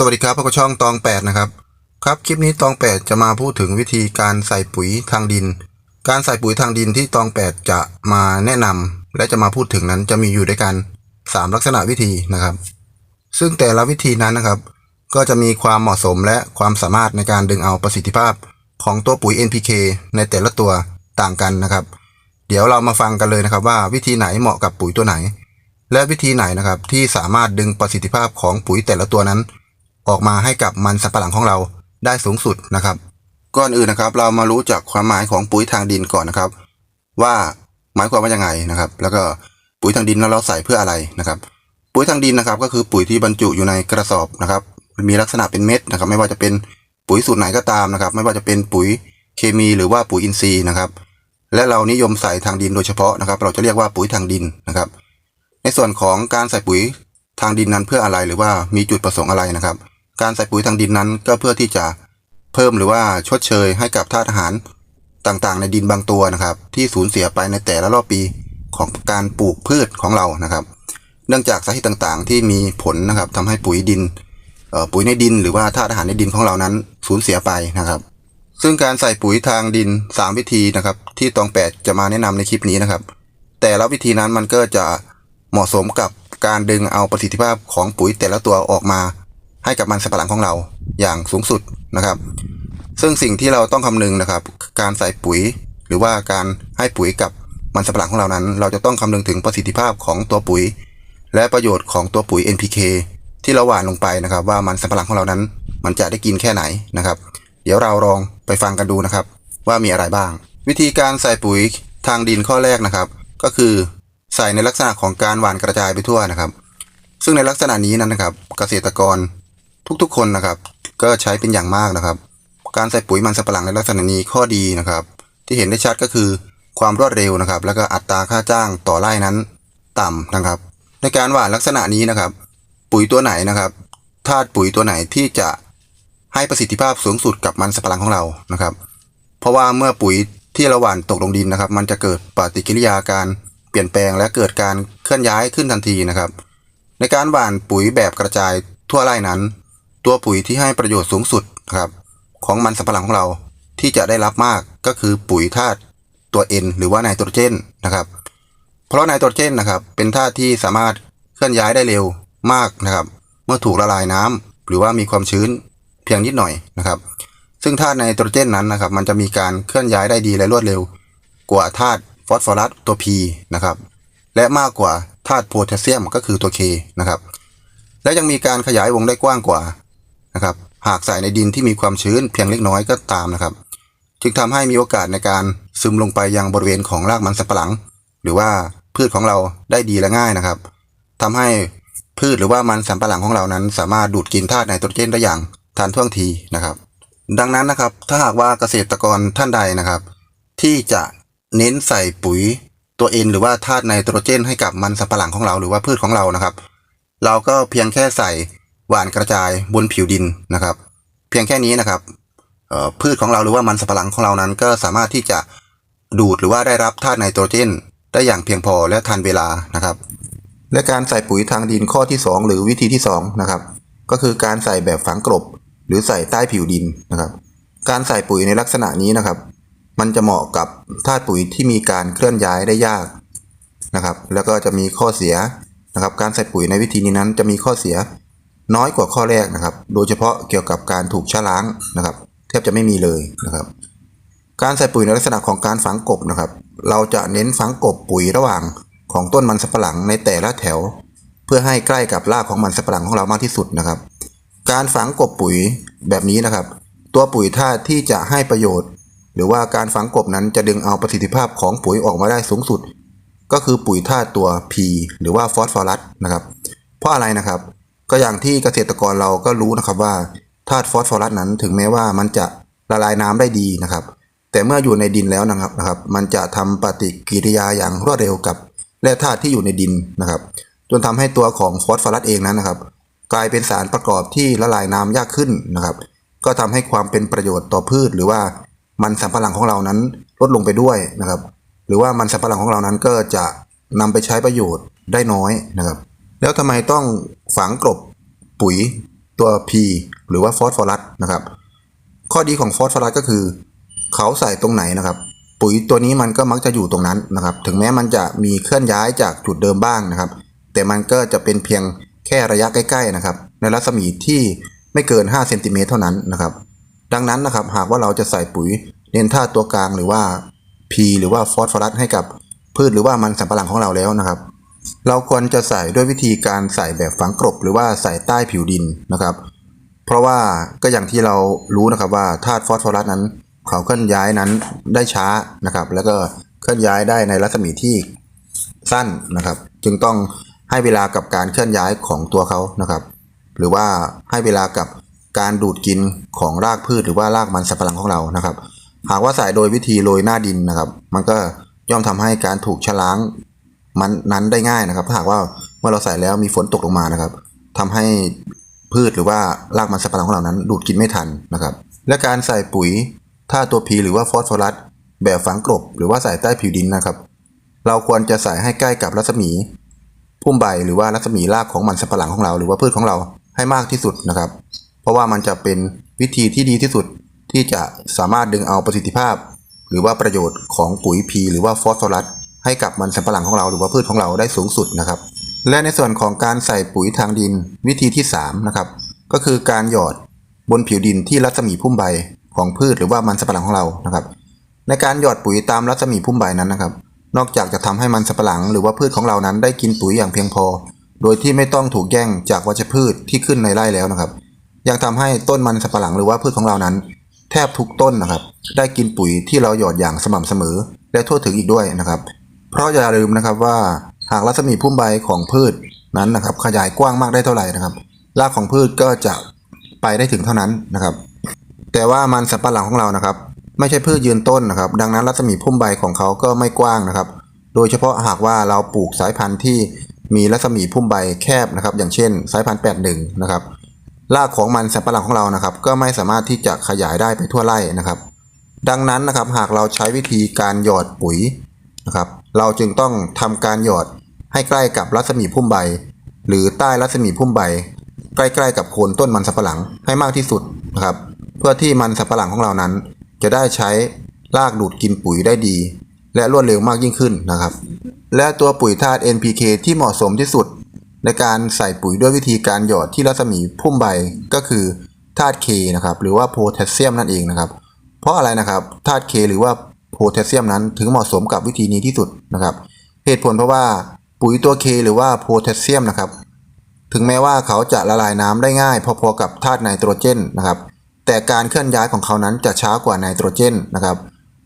สวัสดีครับพวกบช่องตองแปดนะครับครับคลิปนี้ตองแปดจะมาพูดถึงวิธีการใส่ปุ๋ยทางดิน การใส่ปุ๋ยทางดินที่ตองแปดจะมาแนะนำและจะมาพูดถึงนั้นจะมีอยู่ด้วยกันสามลักษณะวิธีนะครับ ซึ่งแต่ละวิธีนั้นนะครับ ก็จะมีความเหมาะสมและความสามารถในการดึงเอาประสิทธิภาพของตัวปุ๋ย NPK ในแต่ละตัวต่างกันนะครับ เดี๋ยวเรามาฟังกันเลยนะครับ ว่าวิธีไหนเหมาะกับปุ๋ยตัวไหน และวิธีไหนนะครับที่สามารถดึงประสิทธิภาพของปุ๋ยแต่ละตัวนั้น ออกมาให้กับมันสำปะหลังของเราได้สูงสุดนะครับ ก่อนอื่นนะครับ เรามารู้จักความหมายของปุ๋ยทางดินก่อนนะครับ ว่าหมายความว่ายังไงนะครับ แล้วก็ปุ๋ยทางดินเราใส่เพื่ออะไรนะครับ ปุ๋ยทางดินนะครับ ก็คือปุ๋ยที่บรรจุอยู่ในกระสอบนะครับ มีลักษณะเป็นเม็ดนะครับ ไม่ว่าจะเป็นปุ๋ยสูตรไหนก็ตามนะครับ ไม่ว่าจะเป็นปุ๋ยเคมีหรือว่าปุ๋ยอินทรีย์นะครับ และเรานิยมใส่ทางดินโดยเฉพาะนะครับ เราจะเรียกว่าปุ๋ยทางดินนะครับ ในส่วนของการใส่ปุ๋ยทางดินนั้นเพื่ออะไรหรือว่ามีจุดประสงค์อะไรนะครับ การใส่ปุ๋ยทางดินนั้นก็เพื่อที่จะเพิ่มหรือว่าชดเชยให้กับธาตุอาหารต่างๆ ในดินบางตัวนะครับ ที่สูญเสียไปในแต่ละรอบปีของการปลูกพืชของเรานะครับ เนื่องจากสาเหตุต่างๆ ที่มีผลนะครับทำให้ปุ๋ยดินปุ๋ยในดินหรือว่าธาตุอาหารในดินของเรานั้นสูญเสียไปนะครับ ซึ่งการใส่ปุ๋ยทางดิน 3 วิธีนะครับ ที่ตองแปดจะมาแนะนำในคลิปนี้นะครับ แต่ละวิธีนั้นมันก็จะเหมาะสมกับการดึงเอาประสิทธิภาพของปุ๋ยแต่ละตัวออกมา ให้กับมันสำปะหลังของเราอย่างสูงสุดนะครับ ซึ่งสิ่งที่เราต้องคำนึงนะครับ การใส่ปุ๋ย หรือว่าการให้ปุ๋ยกับมันสำปะหลังของเรานั้น เราจะต้องคำนึงถึงประสิทธิภาพของตัวปุ๋ย และประโยชน์ของตัวปุ๋ย NPK ที่เราหว่านลงไปนะครับ ว่ามันสำปะหลังของเรานั้น มันจะได้กินแค่ไหนนะครับ เดี๋ยวเราลองไปฟังกันดูนะครับ ว่ามีอะไรบ้าง วิธีการใส่ปุ๋ยทางดินข้อแรกนะครับ ก็คือใส่ในลักษณะของการหว่านกระจายไปทั่วนะครับ ซึ่งในลักษณะนี้นั้นนะครับ เกษตรกร ทุกๆ คนนะครับ ก็ใช้เป็นอย่างมากนะครับ การใส่ปุ๋ยมันสำปะหลังในลักษณะนี้ข้อดีนะครับ ที่เห็นได้ชัดก็คือความรวดเร็วนะครับ แล้วก็อัตราค่าจ้างต่อไร่นั้นต่ำนะครับ ในการหว่านลักษณะนี้นะครับ ปุ๋ยตัวไหนนะครับธาตุปุ๋ยตัวไหนที่จะให้ประสิทธิภาพสูงสุดกับมันสำปะหลังของเรานะครับ เพราะว่าเมื่อปุ๋ยที่เราหว่านตกลงดินนะครับ มันจะเกิดปฏิกิริยาการเปลี่ยนแปลงและเกิดการเคลื่อนย้ายขึ้นทันทีนะครับ ในการหว่านปุ๋ยแบบกระจายทั่วไร่นั้น ตัวปุ๋ยที่ให้ประโยชน์สูงสุดนะครับของมันสำปะหลังของเราที่จะได้รับมากก็คือปุ๋ยธาตุตัว N หรือว่าไนโตรเจนนะครับ เพราะไนโตรเจนนะครับเป็นธาตุที่สามารถเคลื่อนย้ายได้เร็วมากนะครับ เมื่อถูกละลายน้ำหรือว่ามีความชื้นเพียงนิดหน่อยนะครับ ซึ่งธาตุไนโตรเจนนั้นนะครับ มันจะมีการเคลื่อนย้ายได้ดีและรวดเร็ว กว่าธาตุฟอสฟอรัสตัว P นะครับ และมากกว่าธาตุโพแทสเซียมก็คือตัว K นะครับ และยังมีการขยายวงได้กว้างกว่า นะครับ หากใส่ในดินที่มีความชื้นเพียงเล็กน้อยก็ตามนะครับ จึงทำให้มีโอกาสในการซึมลงไปยังบริเวณของรากมันสำปะหลัง หรือว่าพืชของเราได้ดีและง่ายนะครับทำให้พืชหรือว่ามันสำปะหลังของเรานั้น สามารถดูดกินธาตุไนโตรเจนได้อย่างทันท่วงทีนะครับ ดังนั้นนะครับ ถ้าหากว่าเกษตรกรท่านใดนะครับ ที่จะเน้นใส่ปุ๋ยตัวเอ็นหรือว่าธาตุไนโตรเจนให้กับมันสำปะหลังของเราหรือว่าพืชของเรานะครับ เราก็เพียงแค่ใส่ หว่านกระจายบนผิวดินนะครับ เพียงแค่นี้นะครับพืชของเราหรือว่ามันสำปะหลังของเรานั้น ก็สามารถที่จะดูดหรือว่าได้รับธาตุไนโตรเจน ได้อย่างเพียงพอและทันเวลานะครับ และการใส่ปุ๋ยทางดินข้อที่ 2 หรือวิธีที่2นะครับก็คือการใส่แบบฝังกลบ หรือใส่ใต้ผิวดินนะครับ การใส่ปุ๋ยในลักษณะนี้นะครับ มันจะเหมาะกับธาตุปุ๋ยที่มีการเคลื่อนย้ายได้ยากนะครับ แล้วก็จะมีข้อเสียนะครับ การใส่ปุ๋ยในวิธีนี้นั้นจะมีข้อเสีย น้อยกว่าข้อแรกนะครับ โดยเฉพาะเกี่ยวกับการถูกชะล้างนะครับแทบจะไม่มีเลยนะครับ การใส่ปุ๋ยในลักษณะของการฝังกบนะครับ เราจะเน้นฝังกบปุ๋ยระหว่างของต้นมันสำปะหลังในแต่ละแถว เพื่อให้ใกล้กับรากของมันสำปะหลังของเรามากที่สุดนะครับ การฝังกบปุ๋ยแบบนี้นะครับ ตัวปุ๋ยธาตุที่จะให้ประโยชน์ หรือว่าการฝังกบนั้นจะดึงเอาประสิทธิภาพของปุ๋ยออกมาได้สูงสุด ก็คือปุ๋ยธาตุตัว P หรือว่าฟอสฟอรัสนะครับ เพราะอะไรนะครับ ก็อย่างที่เกษตรกรเราก็รู้นะครับว่าธาตุฟอสฟอรัสนั้นถึงแม้ว่ามันจะละลายน้ำได้ดีนะครับ แต่เมื่ออยู่ในดินแล้วนะครับนะครับ มันจะทำปฏิกิริยาอย่างรวดเร็วกับแร่ธาตุที่อยู่ในดินนะครับ จนทำให้ตัวของฟอสฟอรัสเองนั้นนะครับ กลายเป็นสารประกอบที่ละลายน้ำยากขึ้นนะครับ ก็ทำให้ความเป็นประโยชน์ต่อพืช หรือว่ามันสำปะหลังของเรานั้นลดลงไปด้วยนะครับ หรือว่ามันสำปะหลังของเรานั้นก็จะนำไปใช้ประโยชน์ได้น้อยนะครับ แล้วทำไมต้องฝังกลบปุ๋ยตัว P หรือว่าฟอสฟอรัสนะครับ ข้อดีของฟอสฟอรัสก็คือ เขาใส่ตรงไหนนะครับ ปุ๋ยตัวนี้มันก็มักจะอยู่ตรงนั้นนะครับ ถึงแม้มันจะมีเคลื่อนย้ายจากจุดเดิมบ้างนะครับ แต่มันก็จะเป็นเพียงแค่ระยะใกล้ๆนะครับ ในรัศมีที่ไม่เกิน5เซนติเมตรเท่านั้นนะครับ ดังนั้นนะครับหากว่าเราจะใส่ปุ๋ยเน้นท่าตัวกลางหรือว่า P หรือว่าฟอสฟอรัสให้กับพืชหรือว่ามันสำปะหลังของเราแล้วนะครับ เราควรจะใส่ด้วยวิธีการใส่แบบฝังกลบหรือว่าใส่ใต้ผิวดินนะครับ เพราะว่าก็อย่างที่เรารู้นะครับว่าธาตุฟอสฟอรัสนั้น เขาเคลื่อนย้ายนั้นได้ช้านะครับ แล้วก็เคลื่อนย้ายได้ในรัศมีที่สั้นนะครับ จึงต้องให้เวลากับการเคลื่อนย้ายของตัวเขานะครับ หรือว่าให้เวลากับการดูดกินของรากพืชหรือว่ารากมันสำปะหลังของเรานะครับ หากว่าใส่โดยวิธีโรยหน้าดินนะครับ มันก็ย่อมทำให้การถูกชะล้าง มันนั้นได้ง่ายนะครับถ้าหากว่าเมื่อเราใส่แล้วมีฝนตกลงมานะครับทำให้พืชหรือว่ารากมันสำปะหลังของเรานั้น ดูดกินไม่ทันนะครับ และการใส่ปุ๋ยถ้าตัว P หรือว่าฟอสฟอรัสแบบฝังกลบ หรือว่าใส่ใต้ผิวดินนะครับ เราควรจะใส่ให้ใกล้กับรัศมีพุ่มใบหรือว่ารัศมีรากของมันสำปะหลังของเรา หรือว่าพืชของเราให้มากที่สุดนะครับ เพราะว่ามันจะเป็นวิธีที่ดีที่สุดที่จะสามารถดึงเอาประสิทธิภาพ หรือว่าประโยชน์ของปุ๋ย P หรือว่าฟอสฟอรัส ให้กับมันสำปะหลังของเราหรือว่าพืชของเราได้สูงสุดนะครับ และในส่วนของการใส่ปุ๋ยทางดินวิธีที่3นะครับก็คือการหยอดบนผิวดินที่รัศมีพุ่มใบของพืชหรือว่ามันสำปะหลังของเรานะครับ ในการหยอดปุ๋ยตามรัศมีพุ่มใบนั้นนะครับ นอกจากจะทำให้มันสำปะหลังหรือว่าพืชของเรานั้นได้กินปุ๋ยอย่างเพียงพอ โดยที่ไม่ต้องถูกแย่งจากวัชพืชที่ขึ้นในไร่แล้วนะครับ ยังทำให้ต้นมันสำปะหลังหรือว่าพืชของเรานั้น แทบทุกต้นนะครับ ได้กินปุ๋ยที่เราหยอดอย่างสม่ำเสมอ และทั่วถึงอีกด้วยนะครับ เพราะอย่าลืมนะครับว่าหากรัศมีพุ่มใบของพืชนั้นนะครับ ขยายกว้างมากได้เท่าไหร่นะครับรากของพืชก็จะไปได้ถึงเท่านั้นนะครับ แต่ว่ามันสำปะหลังของเรานะครับ ไม่ใช่พืชยืนต้นนะครับ ดังนั้นรัศมีพุ่มใบของเขาก็ไม่กว้างนะครับ โดยเฉพาะหากว่าเราปลูกสายพันธุ์ที่มีรัศมีพุ่มใบแคบนะครับ อย่างเช่น สายพันธุ์81นะครับรากของมันสำปะหลังของเรานะครับ ก็ไม่สามารถที่จะขยายได้ไปทั่วไร่นะครับ ดังนั้นนะครับหากเราใช้วิธีการหยอดปุ๋ยนะครับ เราจึงต้องทำการหยอดให้ใกล้กับรัศมีพุ่มใบ หรือใต้รัศมีพุ่มใบ ใกล้ๆกับโคนต้นมันสำปะหลังให้มากที่สุดนะครับ เพื่อที่มันสำปะหลังของเรานั้น จะได้ใช้รากดูดกินปุ๋ยได้ดี และรวดเร็วมากยิ่งขึ้นนะครับ และตัวปุ๋ยธาตุ NPK ที่เหมาะสมที่สุด ในการใส่ปุ๋ยด้วยวิธีการหยอดที่รัศมีพุ่มใบก็คือธาตุ K นะครับหรือว่าโพแทสเซียมนั่นเองนะครับ เพราะอะไรนะครับธาตุ K หรือว่าโพ พแทสเซียมนั้น ถึงเหมาะสมกับวิธีนี้ที่สุดนะครับ เหตุผลเพราะว่าปุ๋ยตัว K หรือว่าโพแทสเซียมนะครับ ถึงแม้ว่าเขาจะละลายน้ำได้ง่าย พอๆกับธาตุไนโตรเจนนะครับ แต่การเคลื่อนย้ายของเขานั้นจะช้ากว่าไนโตรเจนนะครับ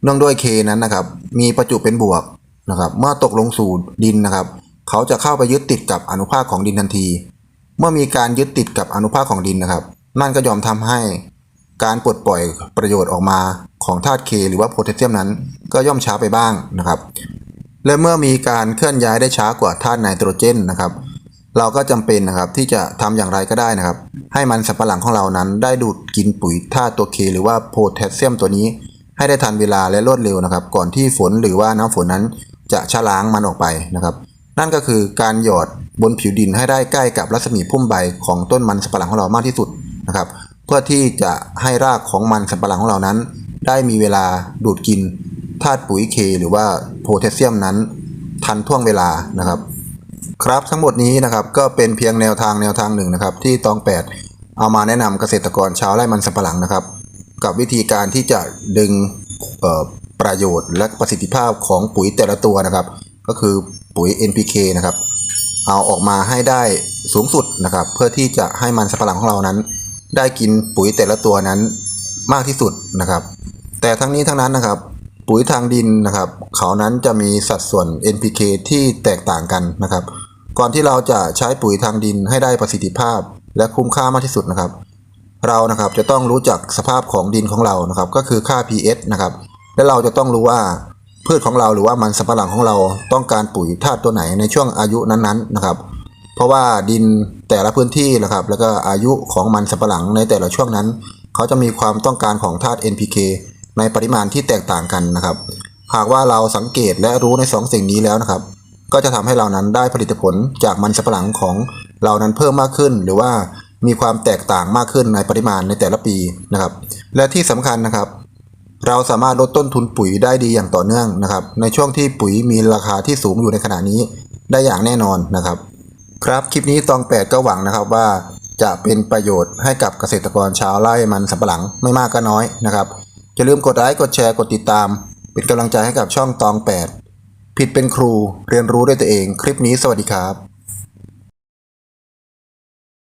เนื่องด้วยเคนั้นนะครับ มีประจุเป็นบวกนะครับ เมื่อตกลงสู่ดินนะครับ เขาจะเข้าไปยึดติดกับอนุภาคของดินทันที เมื่อมีการยึดติดกับอนุภาคของดินนะครับ นั่นก็ยอมทำให้ การปลดปล่อยประโยชน์ออกมาของธาตุเคหรือว่าโพแทสเซียมนั้น ก็ย่อมช้าไปบ้างนะครับ และเมื่อมีการเคลื่อนย้ายได้ช้ากว่าธาตุไนโตรเจนนะครับ เราก็จำเป็นนะครับที่จะทำอย่างไรก็ได้นะครับ ให้มันสับปะหลังของเรานั้น ได้ดูดกินปุ๋ยธาตุตัวเคหรือว่าโพแทสเซียมตัวนี้ ให้ได้ทันเวลาและรวดเร็วนะครับ ก่อนที่ฝนหรือว่าน้ำฝนนั้นจะชะล้างมันออกไปนะครับ นั่นก็คือการหยอดบนผิวดินให้ได้ใกล้กับรัศมีพุ่มใบของต้นมันสับปะหลังของเรามากที่สุดนะครับ พื่อที่จะให้รากของมันสับปะหลังของเรานั้น ได้มีเวลาดูดกินธาตุปุ๋ยเค หรือว่าโพแทสเซียมนั้น ทันท่วงเวลานะครับ ครับทั้งหมดนี้นะครับก็เป็นเพียงแนวทางแนวทางหนึ่งนะครับ ที่ตองแปดเอามาแนะนำเกษตรกรชาวไร่มันสำปะหลังนะครับ กับวิธีการที่จะดึงประโยชน์และประสิทธิภาพของปุ๋ยแต่ละตัวนะครับ ก็คือปุ๋ย NPK นะครับเอาออกมาให้ได้สูงสุดนะครับ เพื่อที่จะให้มันสำปะหลังของเรานั้น ได้กินปุ๋ยแต่ละตัวนั้นมากที่สุดนะครับ แต่ทั้งนี้ทั้งนั้นนะครับ ปุ๋ยทางดินนะครับ เขานั้นจะมีสัดส่วน NPK ที่แตกต่างกันนะครับ ก่อนที่เราจะใช้ปุ๋ยทางดินให้ได้ประสิทธิภาพ และคุ้มค่ามากที่สุดนะครับ เรานะครับจะต้องรู้จักสภาพของดินของเรานะครับ ก็คือค่า pH นะครับ และเราจะต้องรู้ว่าพืชของเราหรือว่ามันสำปะหลังของเราต้องการปุ๋ยธาตุตัวไหนในช่วงอายุนั้นๆนะครับ เพราะว่าดินแต่ละพื้นที่นะครับ แล้วก็อายุของมันสำปะหลังในแต่ละช่วงนั้น เขาจะมีความต้องการของธาตุ NPK ในปริมาณที่แตกต่างกันนะครับ หากว่าเราสังเกตและรู้ในสองสิ่งนี้แล้วนะครับ ก็จะทำให้เรานั้นได้ผลิตผลจากมันสำปะหลังของเรานั้นเพิ่มมากขึ้น หรือว่ามีความแตกต่างมากขึ้นในปริมาณในแต่ละปีนะครับ และที่สำคัญนะครับ เราสามารถลดต้นทุนปุ๋ยได้ดีอย่างต่อเนื่องนะครับ ในช่วงที่ปุ๋ยมีราคาที่สูงอยู่ในขณะนี้ได้อย่างแน่นอนนะครับ ครับคลิปนี้ตองแปดก็หวังนะครับว่าจะเป็นประโยชน์ให้กับเกษตรกรชาวไร่มันสำปะหลังไม่มากก็น้อยนะครับอย่าลืมกดไลค์กดแชร์กดติดตาม เป็นกำลังใจให้กับช่องตองแปดผิดเป็นครูเรียนรู้ด้วยตัวเอง คลิปนี้สวัสดีครับ